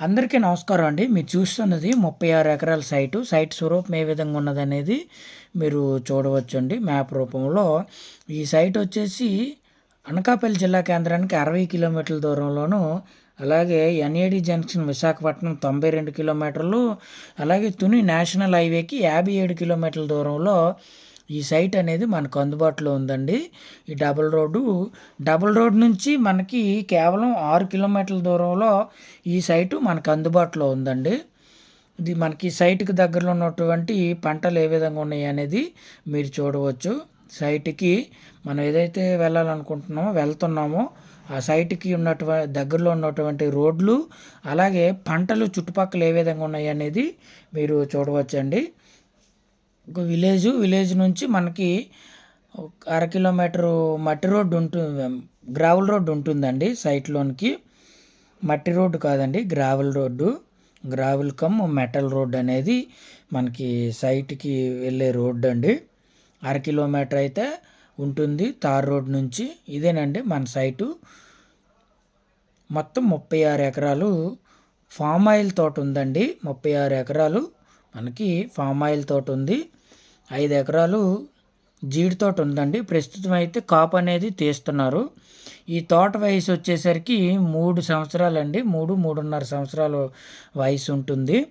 అందరికీ నమస్కారం అండి. మీరు చూస్తున్నది ముప్పై ఆరు ఎకరాల సైటు. సైట్ స్వరూపం ఏ విధంగా ఉన్నదనేది మీరు చూడవచ్చండి మ్యాప్ రూపంలో. ఈ సైట్ వచ్చేసి అనకాపల్లి జిల్లా కేంద్రానికి అరవై కిలోమీటర్ల దూరంలోను అలాగే ఎన్ఏడి జంక్షన్ విశాఖపట్నం తొంభై రెండు కిలోమీటర్లు అలాగే తుని నేషనల్ హైవేకి యాభై ఏడు కిలోమీటర్ల దూరంలో ఈ సైట్ అనేది మనకు అందుబాటులో ఉందండి. ఈ డబుల్ రోడ్డు డబుల్ రోడ్ నుంచి మనకి కేవలం ఆరు కిలోమీటర్ల దూరంలో ఈ సైటు మనకు అందుబాటులో ఉందండి. ఇది మనకి సైట్కి దగ్గరలో ఉన్నటువంటి పంటలు ఏ విధంగా ఉన్నాయి అనేది మీరు చూడవచ్చు. సైట్కి మనం ఏదైతే వెళ్ళాలనుకుంటున్నామో వెళ్తున్నామో ఆ సైట్కి ఉన్నటువంటి దగ్గరలో ఉన్నటువంటి రోడ్లు అలాగే పంటలు చుట్టుపక్కల ఏ విధంగా ఉన్నాయి అనేది మీరు చూడవచ్చండి. ఒక విలేజ్ విలేజ్ నుంచి మనకి అర కిలోమీటరు మట్టి రోడ్డు ఉంటుంది గ్రావెల్ రోడ్డు ఉంటుందండి సైట్లోనికి. మట్టి రోడ్డు కాదండి gravel road. Gravel cum metal road అనేది మనకి సైట్కి వెళ్ళే రోడ్డు అండి. అర కిలోమీటర్ అయితే ఉంటుంది తార్ రోడ్ నుంచి. ఇదేనండి మన సైటు. మొత్తం ముప్పై ఆరు ఎకరాలు ఫామ్ ఆయిల్ తోట ఉందండి. ముప్పై ఆరు ఎకరాలు మనకి ఫామ్ ఆయిల్ తోట ఉంది. ఐదు ఎకరాలు జీడి తోట ఉందండి. ప్రస్తుతం అయితే కాపు అనేది తీస్తున్నారు. ఈ తోట వయసు వచ్చేసరికి మూడు సంవత్సరాలండి. మూడు మూడున్నర సంవత్సరాలు వయసు ఉంటుంది.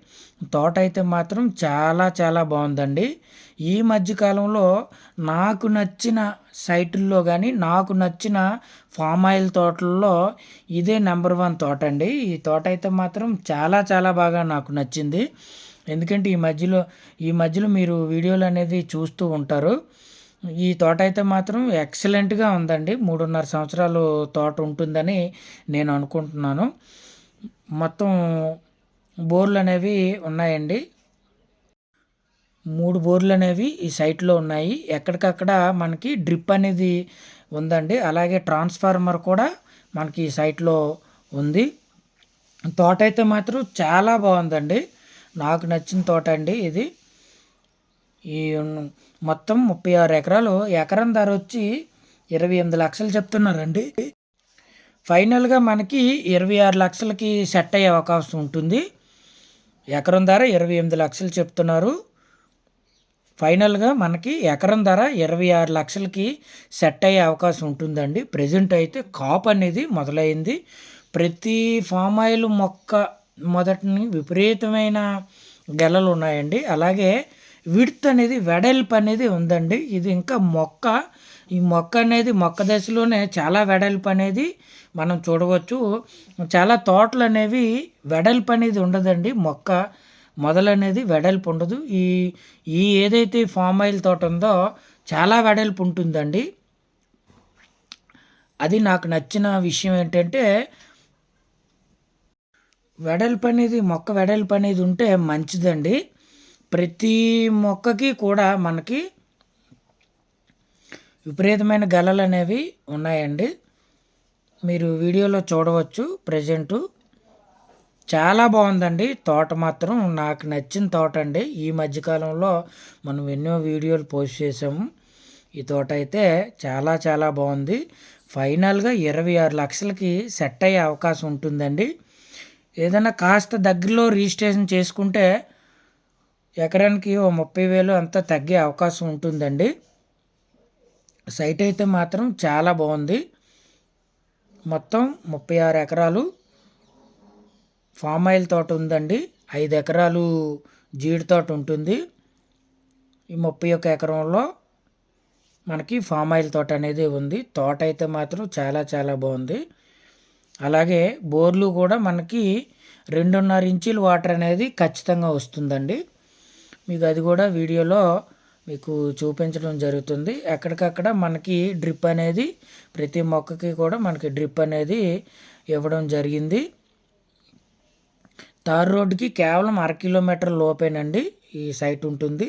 తోట అయితే మాత్రం చాలా చాలా బాగుందండి. ఈ మధ్యకాలంలో నాకు నచ్చిన సైటుల్లో కానీ నాకు నచ్చిన ఫామ్ ఆయిల్ తోటల్లో ఇదే నెంబర్ వన్ తోట అండి. ఈ తోట అయితే మాత్రం చాలా చాలా బాగా నాకు నచ్చింది. ఎందుకంటే ఈ మధ్యలో ఈ మధ్యలో మీరు వీడియోలు అనేది చూస్తూ ఉంటారు. ఈ తోట అయితే మాత్రం ఎక్సలెంట్గా ఉందండి. మూడున్నర సంవత్సరాలు తోట ఉంటుందని నేను అనుకుంటున్నాను. మొత్తం బోర్లు అనేవి ఉన్నాయండి. మూడు బోర్లు అనేవి ఈ సైట్లో ఉన్నాయి. ఎక్కడికక్కడ మనకి డ్రిప్ అనేది ఉందండి. అలాగే ట్రాన్స్ఫార్మర్ కూడా మనకి ఈ సైట్లో ఉంది. తోట అయితే మాత్రం చాలా బాగుందండి. నాకు నచ్చిన తోట అండి ఇది. ఈ మొత్తం ముప్పై ఆరు ఎకరాలు. ఎకరం ధర వచ్చి ఇరవై ఎనిమిది లక్షలు చెప్తున్నారండి. ఫైనల్గా మనకి ఇరవై ఆరు లక్షలకి సెట్ అయ్యే అవకాశం ఉంటుంది. ఎకరం ధర ఇరవై ఎనిమిది లక్షలు చెప్తున్నారు. ఫైనల్గా మనకి ఎకరం ధర ఇరవై ఆరు లక్షలకి సెట్ అయ్యే అవకాశం ఉంటుందండి. ప్రజెంట్ అయితే కాప్ అనేది మొదలైంది. ప్రతి ఫామ్ ఆయిల్ మొక్క మొదటిని విపరీతమైన గెలలు ఉన్నాయండి. అలాగే విడ్త్ అనేది వెడల్పు అనేది ఉందండి. ఇది ఇంకా మొక్క. ఈ మొక్క అనేది మొక్క దశలోనే చాలా వెడల్పు అనేది మనం చూడవచ్చు. చాలా తోటలు అనేవి వెడల్పు అనేది ఉండదండి. మొక్క మొదలనేది వెడల్పు ఉండదు. ఈ ఈ ఏదైతే ఫామ్ ఆయిల్ తోట ఉందో చాలా వెడల్పు ఉంటుందండి. అది నాకు నచ్చిన విషయం ఏంటంటే వెడల్పు అనేది మొక్క వెడల్పు అనేది ఉంటే మంచిదండి. ప్రతి మొక్కకి కూడా మనకి విపరీతమైన గలలు అనేవి ఉన్నాయండి. మీరు వీడియోలో చూడవచ్చు ప్రజెంటు. చాలా బాగుందండి. తోట మాత్రం నాకు నచ్చిన తోట అండి. ఈ మధ్యకాలంలో మనం ఎన్నో వీడియోలు పోస్ట్ చేసాము ఈ తోట అయితే చాలా చాలా బాగుంది. ఫైనల్గా ఇరవై ఆరు లక్షలకి సెట్ అయ్యే అవకాశం ఉంటుందండి. ఏదైనా కాస్త దగ్గరలో రిజిస్ట్రేషన్ చేసుకుంటే ఎకరానికి ఓ ముప్పై వేలు అంతా తగ్గే అవకాశం ఉంటుందండి. సైట్ అయితే మాత్రం చాలా బాగుంది. మొత్తం ముప్పై ఆరు ఎకరాలు. ఫామ్ ఆయిల్ తోట ఉందండి. ఐదు ఎకరాలు జీడి తోట ఉంటుంది. ఈ ముప్పై ఒక్క ఎకరంలో మనకి ఫామ్ ఆయిల్ తోట అనేది ఉంది. తోట అయితే మాత్రం చాలా చాలా బాగుంది. అలాగే బోర్లు కూడా మనకి రెండున్నర ఇంచులు వాటర్ అనేది ఖచ్చితంగా వస్తుందండి. మీకు అది కూడా వీడియోలో మీకు చూపించడం జరుగుతుంది. ఎక్కడికక్కడ మనకి డ్రిప్ అనేది ప్రతి మొక్కకి కూడా మనకి డ్రిప్ అనేది ఇవ్వడం జరిగింది. తార్ రోడ్డుకి కేవలం అర కిలోమీటర్ లోపేనండి ఈ సైట్ ఉంటుంది.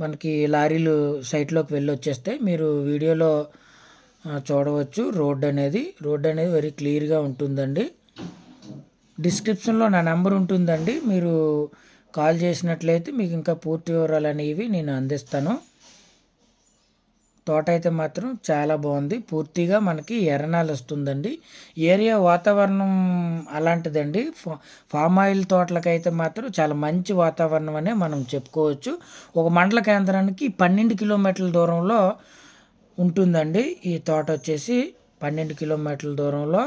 మనకి లారీలు సైట్లోకి వెళ్ళి వచ్చేస్తే మీరు వీడియోలో చూడవచ్చు. రోడ్ అనేది రోడ్ అనేది వెరీ క్లియర్గా ఉంటుందండి. డిస్క్రిప్షన్లో నా నెంబర్ ఉంటుందండి. మీరు కాల్ చేసినట్లయితే మీకు ఇంకా పూర్తి వివరాలు అనేవి నేను అందిస్తాను. తోట అయితే మాత్రం చాలా బాగుంది. పూర్తిగా మనకి ఎర్రనాలు వస్తుందండి. ఏరియా వాతావరణం అలాంటిదండి. ఫా- ఫామ్ ఆయిల్ తోటలకైతే మాత్రం చాలా మంచి వాతావరణం అనే మనం చెప్పుకోవచ్చు. ఒక మండల కేంద్రానికి పన్నెండు కిలోమీటర్ల దూరంలో ఉంటుందండి. ఈ తోట వచ్చేసి పన్నెండు కిలోమీటర్ల దూరంలో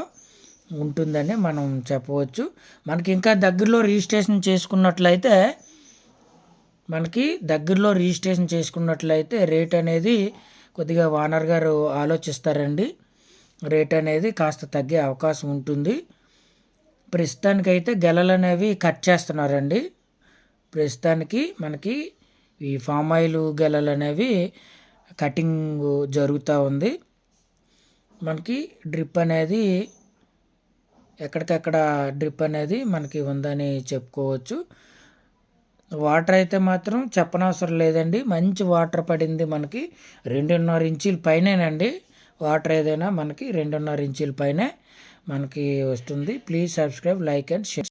ఉంటుందని మనం చెప్పవచ్చు. మనకి ఇంకా దగ్గరలో రిజిస్ట్రేషన్ చేసుకున్నట్లయితే మనకి దగ్గరలో రిజిస్ట్రేషన్ చేసుకున్నట్లయితే రేట్ అనేది కొద్దిగా వానర్ గారు ఆలోచిస్తారండి. రేట్ అనేది కాస్త తగ్గే అవకాశం ఉంటుంది. ప్రస్తుతానికైతే గెలలు అనేవి కట్ చేస్తున్నారండి. ప్రస్తుతానికి మనకి ఈ ఫామ్ ఆయిల్ గెలలు అనేవి కటింగ్ జరుగుతూ ఉంది. మనకి డ్రిప్ అనేది ఎక్కడికక్కడ డ్రిప్ అనేది మనకి ఉందని చెప్పుకోవచ్చు. వాటర్ అయితే మాత్రం చెప్పనవసరం లేదండి. మంచి వాటర్ పడింది మనకి రెండున్నర ఇంచీల పైనేనండి. వాటర్ ఏదైనా మనకి రెండున్నర ఇంచీల పైనే మనకి వస్తుంది. Please subscribe like and share.